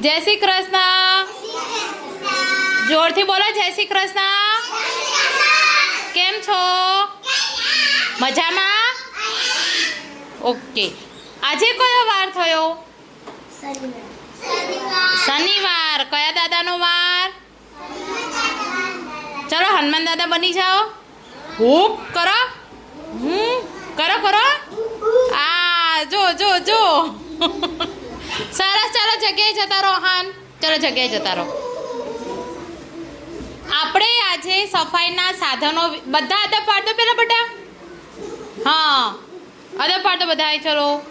જય શ્રી કૃષ્ણ. જોરથી બોલો, જય શ્રી કૃષ્ણ. કેમ છો? મજામાં? ઓકે. આજે કયો વાર થયો? શનિવાર. કયા દાદાનો વાર? ચલો, હનુમાન દાદા બની જાઓ. હું કરો. હમ, કરો કરો. આ, જો જો જો. ચાલો જગ્યાએ જતા રહો હાન ચલો જગ્યાએ જતા રહો. આપણે આજે સફાઈના સાધનો બધા અદબ પાડ પેલા બધા. હા. અદબ પાડ દો બધા ચલો.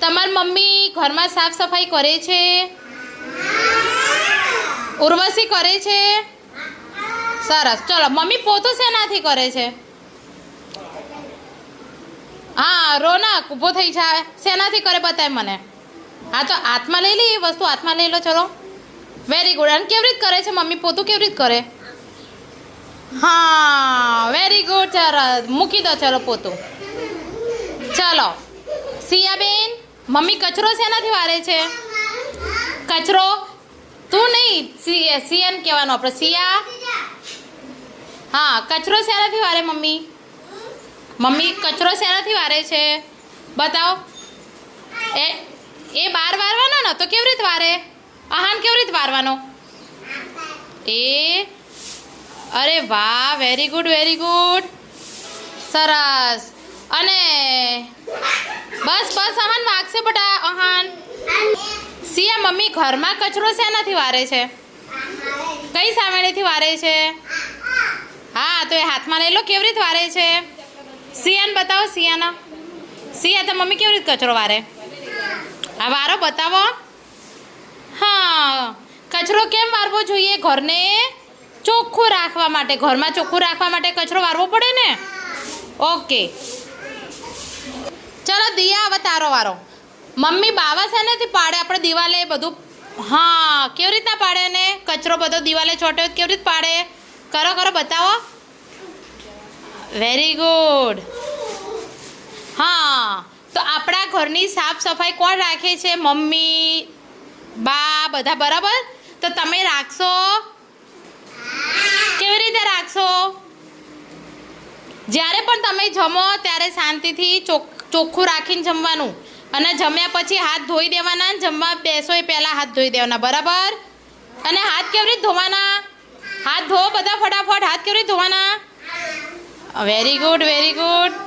તમારી મમ્મી ઘરમાં સાફ સફાઈ કરે છે? ઉર્વશી કરે છે? સરસ. ચલો, મમ્મી પોતું શેનાથી કરે છે? રોનક ઊભો થઈ જાય શેનાથી કરે બતાય મને? હા તો હાથમાં લઈ લે, એ વસ્તુ હાથમાં લઈ લો, ચલો. વેરી ગુડ અને કેવી રીત કરે છે મમ્મી? પોતું કેવી રીત કરે? હા વેરી ગુડ સરસ. મૂકી દો, ચલો, પોતું. ચલો. સિયાબેન, મમ્મી કચરો શેનાથી વારે છે? કચરો? તું નહીં, સી, સિયન કહેવાનું આપણે. સિયા? હા, કચરો શેનાથી વારે મમ્મી? મમ્મી કચરો શેનાથી વારે છે? બતાવો. એ એ બાર વારવાનો ને? તો કેવી રીતે વારે? આહાન કેવી રીતે વારવાનો? એ, અરે વાહ વેરી ગુડ વેરી ગુડ સરસ. અને બસ બસ, આહાન વાગશે બટા, આહાન. સિયા, મમ્મી, ઘરમાં કચરો શેનાથી વારે છે? કઈ સામેથી વારે છે? હા, તો એ હાથમાં લઈ લો, કેવી રીતે વારે છે? સિયાન બતાવો, સિયાના. સિયા, તો મમ્મી કેવી રીતે કચરો વારે? આ વારો બતાવો. હા, કચરો કેમ વારવો જોઈએ? ઘરને ચોખ્ખું રાખવા માટે, ઘરમાં ચોખ્ખું રાખવા માટે કચરો વારવો પડે ને? ઓકે. ચલો, દિયા, હવે તારો વારો. મમ્મી બાવા છે નથી પાડે આપણે દિવાલે બધું. હા, કેવી રીતના પાડે ને કચરો બધો દિવાલે ચોટ્યો કેવી રીતે પાડે? કરો કરો, બતાવો. વેરી ગુડ હા, તો આપણા ઘરની સાફ સફાઈ કોણ રાખે છે? મમ્મી, બા, બધા બરાબર? તો તમે રાખશો? કેવી રીતે રાખશો? જ્યારે પણ તમે જમો, ત્યારે શાંતિથી ચોખ ચોખ્ખું રાખીને જમવાનું. અને જમ્યા પછી હાથ ધોઈ દેવાના જમવા બેસો એ પહેલાં હાથ ધોઈ દેવાના, બરાબર? અને હાથ કેવી રીતે ધોવાના? હાથ ધો બધા ફટાફટ, હાથ કેવી રીતે ધોવાના? Very good very good